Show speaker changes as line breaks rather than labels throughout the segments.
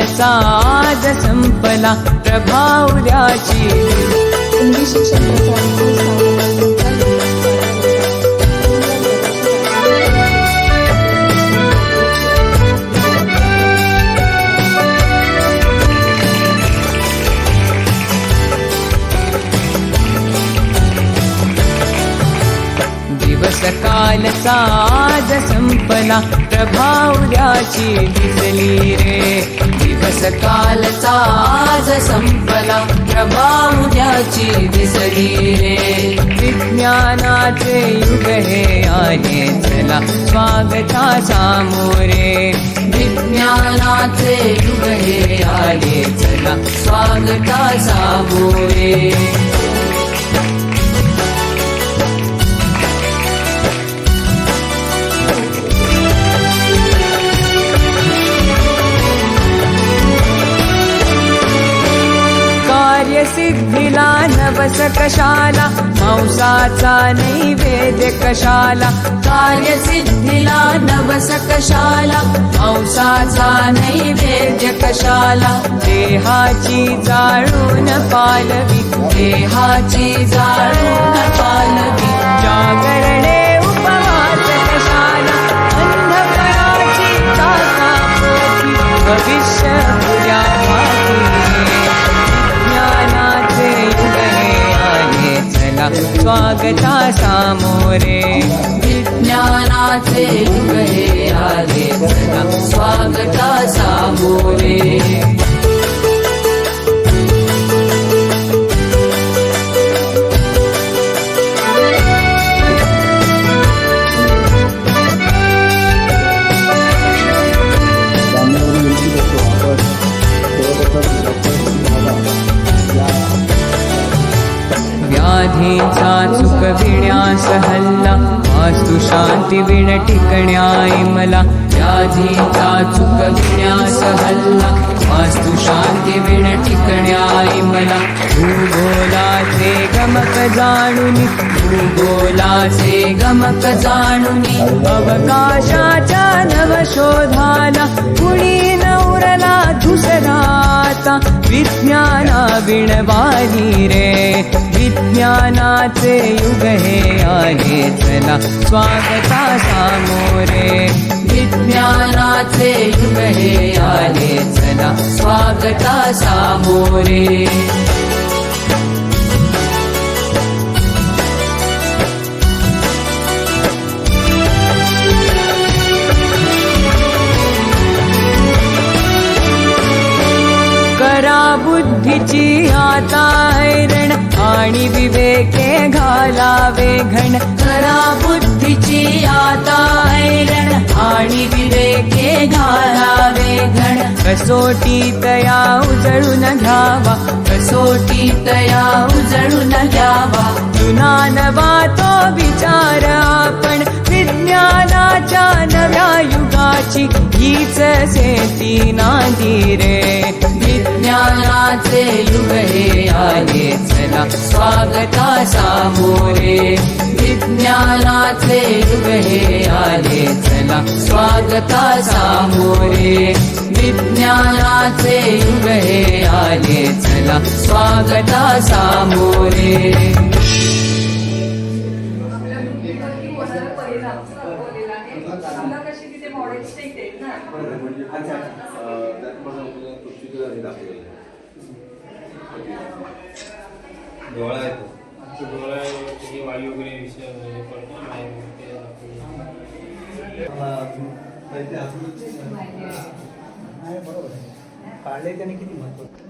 दिवस आज संपला प्रभाव
द्याची. शिक्षण
कालचा आज संपला प्रभावल्याची दिसली रे दिवस कालचा आज संपला. प्रभावल्याची दिसली रे. विज्ञानाचे युग हे आले चला. स्वागता सामोरे विज्ञानाचे युग हे आले चला. स्वागता सामोरे कार्यसिद्धीला नवस कशाला मांसाचा नैवेद्य कशाला? कार्यसिद्धीला नवस कशाला मांसाचा नैवेद्य कशाला? देहाची जाळून पालवी देहाची जाळून पालवी. शांती विण टिकण्याई मला व्याधीचा चुकविण्यास हल्ला वास्तु शांती विण टिकण्याई मला भूगोलाचे गमक जाणून भूगोलाचे गमक जाणून अवकाशाच्या नवशोधाला कुणी नवरला दुसराता विज्ञाना विणवाली रे विज्ञानाचे युग हे आले चला स्वागता सामोरे विज्ञानाचे युग हे आले चला स्वागता सामोरे बुद्धीची आता ऐरण आणि विवेके घालावे घण. करा बुद्धीची आता ऐरण आणि विवेके घालावे घण. कसोटी तया उजळून घ्यावा कसोटी तया उजळून घ्यावा. जुना नवा तो विचार आपण ज्ञानाच्या नव्या युगाची हीच सेती नांदी रे. विज्ञानाचे युग हे आले चला स्वागता सामोरे. विज्ञानाचे युग हे आले चला स्वागता सामोरे. विज्ञानाचे युग हे आले चला स्वागता सामोरे.
डोळा येतो डोळा हे वायू वगैरे विषय हे पडतो नाही ते
काढले त्याने किती
महत्त्व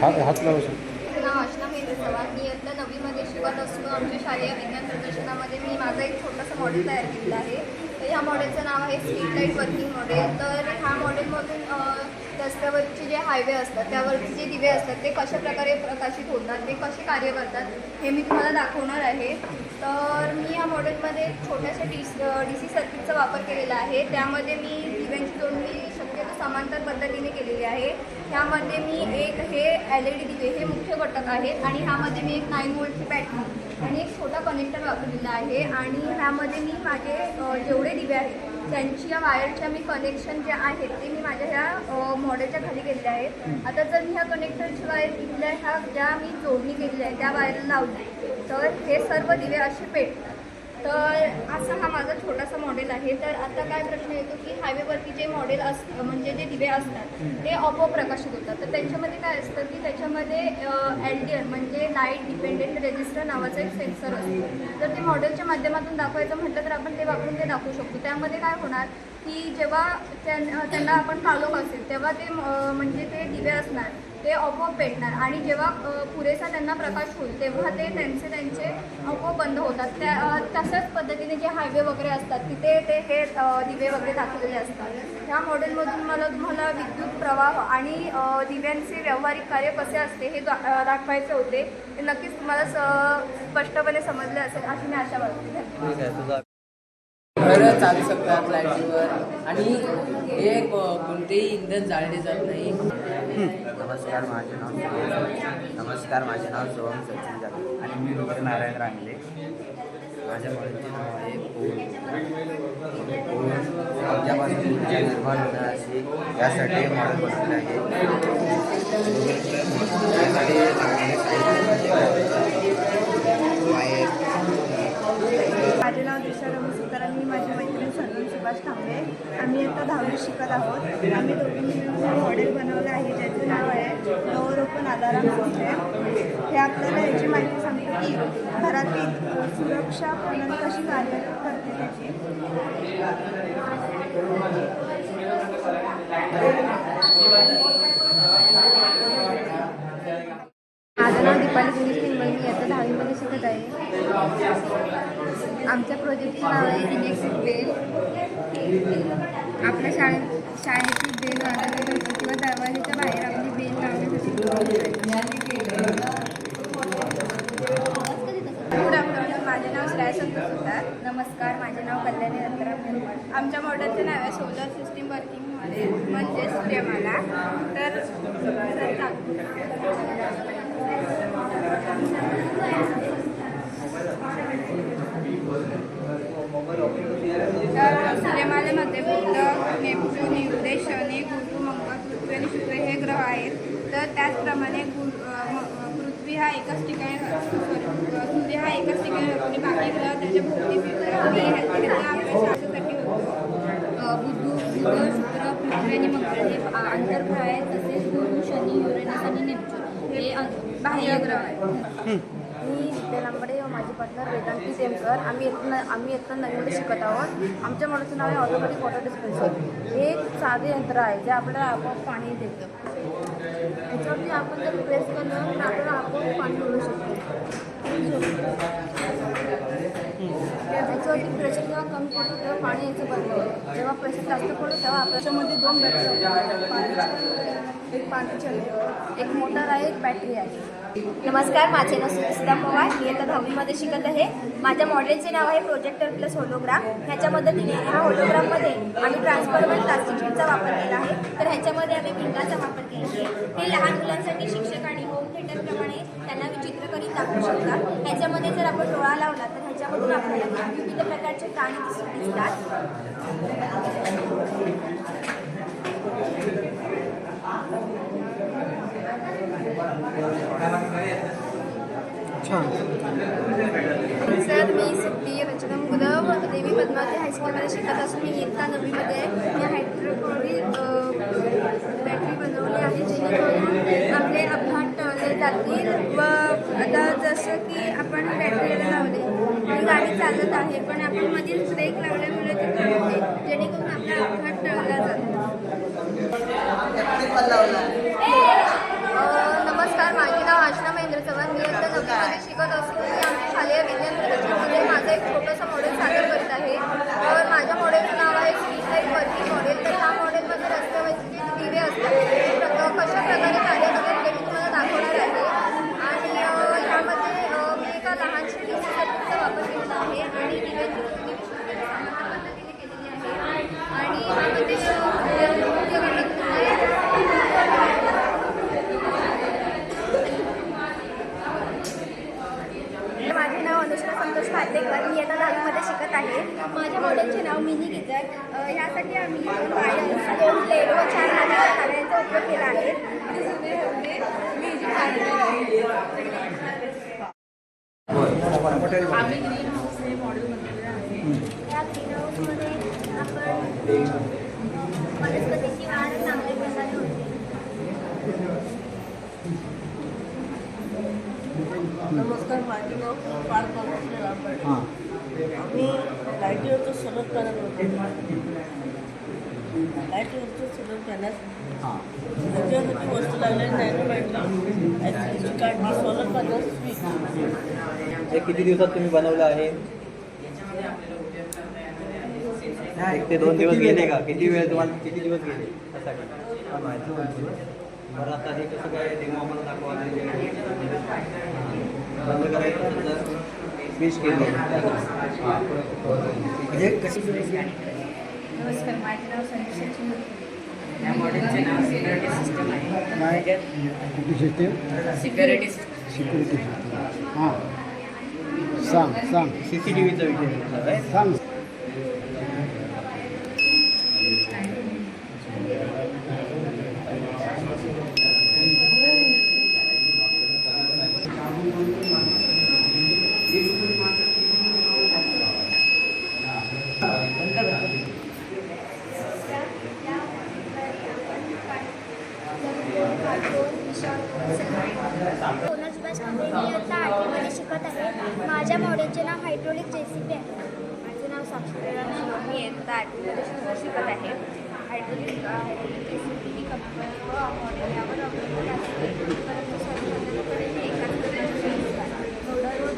हात हात लावू शकतो.
नाव आशना मेहते चव्हाण मी इयत्ता नववीमध्ये शिकत असतो. आमच्या शालेय विज्ञान प्रदर्शनामध्ये मी माझा एक छोटंसं मॉडेल तयार केलेलं आहे. तर ह्या मॉडेलचं नाव आहे स्ट्रीट लाइट वर्किंग मॉडेल तर ह्या मॉडेलमधून रस्त्यावरचे जे हायवे असतात त्यावरचे जे दिवे असतात ते कशा प्रकारे प्रकाशित होतात ते कसे कार्य करतात हे मी तुम्हाला दाखवणार आहे. तर मी या मॉडेलमध्ये छोट्याशा डी डी सी सर्किटचा वापर केलेला आहे. त्यामध्ये मी दिव्यांची जोडणी समांतर पद्धतीने केलेली आहे. ह्यामध्ये मी एक हे एल ई डी दिवे हे मुख्य घटक आहेत आणि ह्यामध्ये मी एक नाईन वोल्टची बॅटरी आणि एक छोटा कनेक्टर वापरलेला आहे आणि ह्यामध्ये मी माझे जेवढे दिवे आहेत त्यांच्या वायरच्या मी कनेक्शन जे आहेत ते मी माझ्या ह्या मॉडेलच्या खाली केलेले आहेत. आता जर मी ह्या कनेक्टरची वायर इथल्या ह्या ज्या मी जोडणी केलेली आहे त्या वायरला लावली तर हे सर्व दिवे असे पेटतात. तर असा हा माझा छोटासा मॉडेल आहे. तर आता काय प्रश्न येतो की हायवेवरती जे मॉडेल अस म्हणजे जे दिवे असतात ते आपोआप प्रकाशित होतात. तर त्यांच्यामध्ये काय असतं की त्याच्यामध्ये एल डी म्हणजे लाइट डिपेंडेंट रेजिस्टर नावाचा एक सेन्सर असतो. तर ते मॉडेलच्या माध्यमातून दाखवायचं म्हटलं तर आपण ते वापरून ते दाखवू शकतो. त्यामध्ये काय होणार की जेव्हा त्यां- त्यांना आपण कालोख असेल तेव्हा ते म्हणजे ते दिवे असणार. ते आपोआप पेटणार. आणि जेव्हा पुरेसा त्यांना प्रकाश होईल तेव्हा ते त्यांचे त्यांचे आपोआप बंद होतात. त्या तशाच पद्धतीने जे हायवे वगैरे असतात तिथे ते हे दिवे वगैरे दाखवलेले असतात. ह्या मॉडेलमधून मला तुम्हाला विद्युत प्रवाह आणि दिव्यांचे व्यावहारिक कार्य कसे असते हे दा- दाखवायचे होते. ते नक्कीच तुम्हाला स स्पष्टपणे समजले असेल अशी मी आशा
वाटते चालू शकतात लाईटीवर. आणि हे कोणतेही इंधन जाळले जात नाही.
नमस्कार माझे नाव नमस्कार माझे नाव सोहम सचिन जाधव. आणि मी रुद्र नारायण रांगले. माझ्या मुलांचे नाव आहे पूल. पूल ऊर्जा निर्माण होणार असे यासाठी मॉडेल बनवले आहे यासाठी वायर
माझे नाव दिशा रमेश सुताराम मी माझी मैत्रीण संगम सुभाष थांबे आम्ही आता दहावी शिकत आहोत. आम्ही दोघी मिळून मॉडेल बनवलं आहे ज्याचं नाव आहे नवरोपण आधाराम सिस्टेम हे आपल्याला याची माहिती सांगतो की घरातील सुरक्षा प्रणाली कशी कार्य करते त्याची.
माझं नाव दीपाली दिनेश मी आता दहावीमध्ये शिकत आहे. आमच्या प्रोजेक्टचे नाव आहे इलेक्ट्रिक बेल आपल्या शाळेत शाळेची बेल वाजवली जाते किंवा दरवाजेच्या बाहेर आपली बेल लावण्यासाठी गुड आफ्टरनून माझे नाव श्रेया संतोष सुतार. नमस्कार. माझे नाव कल्याणी दत्तराम निर्मळ. आमच्या मॉडेलचं नाव आहे सोलर सिस्टीम वर्किंग मॉडेल म्हणजेच सूर्यमाला. तर सूर्यमालेमध्ये बुध नेपच्यून युरेश शनी गुरु मंगळ पृथ्वी आणि शुक्र हे ग्रह आहेत म- पृथ्वी हा एकाच ठिकाणी सूर्य हा एकाच ठिकाणी आणि बाकी ग्रह त्याच्या भोवती होतो. बुध बुध शुक्र पृथ्वी आणि मंगळ हे आंतरग्रह आहेत तसेच गुरु शनी युरेनस आणि नेपच्यून. हे अ- बाह्य ग्रह आहेत. मी लांबडे माझे पार्टनर वेदांती टेमकर आम्ही इथनं आम्ही इयत्ता नवीनमध्ये शिकत आहोत. आमच्या मॉडेलचं नाव आहे ऑटोमॅटिक वॉटर डिस्पेन्सर हे एक साधे यंत्र आहे जे आपल्याला आपोआप पाणी देतं. याच्यावरती आपण जर प्रेस केलं तर आपल्याला आपण पाणी मिळू शकतो. याच्यावरती प्रेशर जेव्हा कमी पडतो तेव्हा पाणी यायचं बंद जेव्हा प्रेशर जास्त पडतो तेव्हा आपल्याच्यामध्ये दोन बॅटरी पाण्याची एक पाण्याची आहे. एक मोटर आहे एक बॅटरी आहे. नमस्कार माझे नाव सुचिता पवार. मी आता दहावीमध्ये शिकत आहे. माझ्या मॉडेलचे नाव आहे प्रोजेक्टर प्लस होलोग्राम ह्याच्या मदतीने ह्या होलोग्राममध्ये आम्ही ट्रान्सफॉर्मर प्लास्टिक शीटचा वापर केला आहे. तर ह्याच्यामध्ये आम्ही भिंगाचा वापर केला आहे. हे लहान मुलांसाठी शिक्षकांनी थिएटरप्रमाणे त्यांना विचित्र करीत दाखवू शकतात ह्याच्यामध्ये जर आपण डोळा लावला तर ह्याच्यामधून आपल्याला विविध प्रकारचे प्राणी दिसून दिसतात सर मी सिद्धी रचना गुलाब देवी पद्मावती हायस्कूलमध्ये शिकत असून मी इयत्ता नववीमध्ये. मी हायड्रोपोलिक बॅटरी बनवली आहे जेणेकरून आपले अपघात जातील व आता जसं की आपण बॅटरीला लावले ही गाडी चालत आहे पण आपण मधील ब्रेक लावल्यामुळे ती थांबते जेणेकरून आपला अपघात टळला जातो. नमस्कार माझे नाव आशना महेंद्र चव्हाण मी आता नववीमध्ये शिकत असून मी आमच्या शालेय विज्ञान प्रदर्शनामध्ये माझं एक छोटंसं मॉडेल सादर करत आहे तर माझ्या मॉडेलचं नाव आहे स्ट्रीट लाइट वर्किंग मॉडेल तर ह्या मॉडेलमध्ये रस्त्यावरचे जे दिवे असतात ते प्रक- कशा प्रकारे कार्य करतात ते मी तुम्हाला दाखवणार आहे आणि अ, ह्यामध्ये अ, मी एका लहानशा डी सी सर्किटचा वापर केलेला आहे आणि दिव्याची जोडणी मी शुद्ध सामान्य पद्धतीने केलेली आहे आणि ह्यामध्ये अ, मुख्य घटक म्हणजे माझे नाव अनुष्का संतोष खातेकर मी आता दहावीमध्ये शिकत आहे माझ्या मॉडेलचे नाव मिनी गिजर अ, ह्यासाठी आम्ही दोन वायर्स दोन प्लेट व चार माझ्या ताऱ्यांचा उपयोग केला आहे मी जी
आम्ही ग्रीन हाऊस हे मॉडेल बनवलेलं आहे.
या ग्रीन हाऊसमध्ये आपण वनस्पतीची वाढ चांगल्या प्रकारे होते.
नमस्कार माझे नाव रामपाडे आम्ही लाईटीवरचं सोलर पॅनल होते. त्याच्यावरती वस्तू लागलेली सोलर
हे किती दिवसात तुम्ही बनवलं आहे? एक ते दोन दिवस गेले का? किती वेळ तुम्हाला किती दिवस गेले त्यासाठी? बरं आता हे कसं काय डेमो आम्हाला दाखवा बंद करायचं केलं. म्हणजे कशी
नमस्कार माझे नाव चिमुरे.
या मॉडेलचे नाव सिक्युरिटी सिस्टम आहे. सिक्युरिटी
सिक्युरिटी हां. सांग सांग.
सी सी टी व्हीचा विषय
सांग
सोनल सुभाष कांबळे मी आता आठवीमध्ये शिकत आहे माझ्या मॉडेलचे नाव हायड्रोलिक जेसीबी आहे माझे नाव साक्षी प्रेरणा शिवम. मी आता आठवीमध्ये शिक- शिकत आहे हायड्रोलिक हायड्रोलिक जेसीबी ही कंपनी व मॉडेल यावर अवलंबून असते परंतु सर्वसाधारणपणे हे एकाच प्रकारचे असतात. नोडल व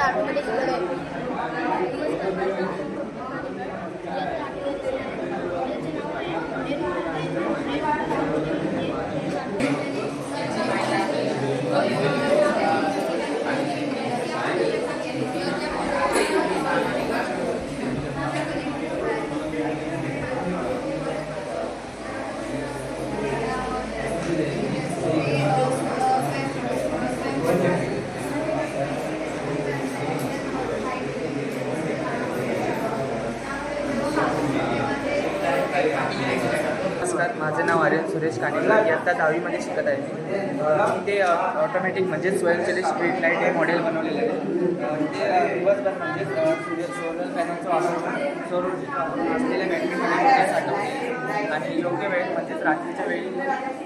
कलर मी आता आठवीमध्ये शिकत आहे नमस्कार, माझे नाव संतोष कुमार. मी आता आठवीमध्ये शिकत आहे. मॉडेलचे नाव आहे मॉडेल
नमस्कार माझं नाव आर्यन सुरेश कानेकर इयत्ता दहावीमध्ये शिकत आहे. मी ते ऑटोमॅटिक म्हणजे स्वयंचलित स्ट्रीट लाइट हे मॉडेल बनवलेलं आहे ते दिवसभर म्हणजे सूर्य सोलर पॅनलचा वापर करून सौर ऊर्जेचा असलेल्या बॅटरीमध्ये साठवते आणि योग्य वेळेत म्हणजेच रात्रीच्या वेळी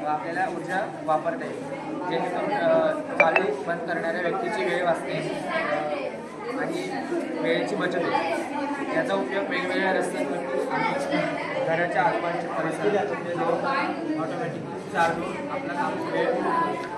आपल्याला ऊर्जा वापरता येईल. जेणेकरून चालू बंद करणाऱ्या व्यक्तीची वेळ वाचते आणि वेळेची बचत होते. याचा उपयोग वेगवेगळ्या रस्त्यांवरती आणि घराच्या आसपासच्या परिसरात ऑटोमॅटिक चार्ज होऊन आपला काम वेळ